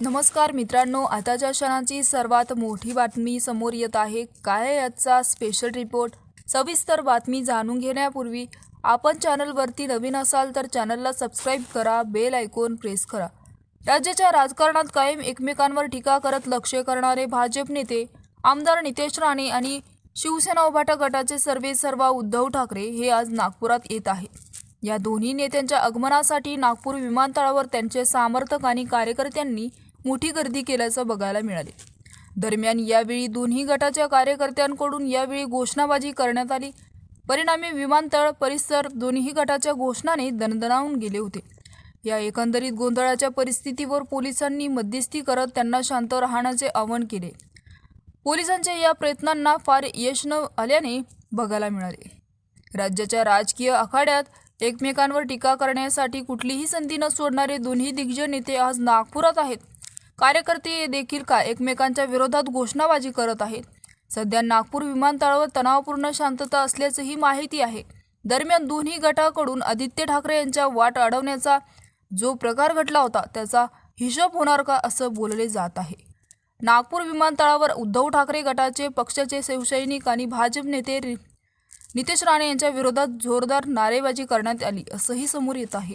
नमस्कार मित्रांनो आताच्या क्षणाची सर्वात मोठी बातमी समोर येत आहे काय याचा स्पेशल रिपोर्ट सविस्तर बातमी जाणून घेण्यापूर्वी आपण चॅनलवरती नवीन असाल तर चॅनलला सबस्क्राईब करा बेल ऐकून प्रेस करा. राज्याच्या राजकारणात कायम एकमेकांवर टीका करत लक्ष करणारे भाजप नेते आमदार नितेश राणे आणि शिवसेना उभाटा गटाचे सर्वे सर्वा उद्धव ठाकरे हे आज नागपुरात येत आहे. या दोन्ही नेत्यांच्या आगमनासाठी नागपूर विमानतळावर त्यांचे समर्थक आणि कार्यकर्त्यांनी मोठी गर्दी केल्याचं बघायला मिळाले. दरम्यान यावेळी दोन्ही गटाच्या कार्यकर्त्यांकडून यावेळी घोषणाबाजी करण्यात आली. परिणामी विमानतळ परिसर दोन्ही गटाच्या घोषणाने दणदणावून गेले होते. या एकंदरीत गोंधळाच्या परिस्थितीवर पोलिसांनी मध्यस्थी करत त्यांना शांत राहण्याचे आवाहन केले. पोलिसांच्या या प्रयत्नांना फार यश न आल्याने बघायला मिळाले. राज्याच्या राजकीय आखाड्यात एकमेकांवर टीका करण्यासाठी कुठलीही संधी न सोडणारे दोन्ही दिग्गज नेते आज नागपुरात आहेत. कार्यकर्ते देखील का एकमेकांच्या विरोधात घोषणाबाजी करत आहेत? सध्या नागपूर विमानतळावर तणावपूर्ण शांतता असल्याचंही माहिती आहे. दरम्यान दोन्ही गटाकडून आदित्य ठाकरे यांच्या वाट अडवण्याचा जो प्रकार घडला होता त्याचा हिशोब होणार का असं बोलले जात आहे. नागपूर विमानतळावर उद्धव ठाकरे गटाचे पक्षाचे शिवसैनिक आणि भाजप नेते नितेश राणे यांच्या विरोधात जोरदार नारेबाजी करण्यात आली असंही समोर येत आहे.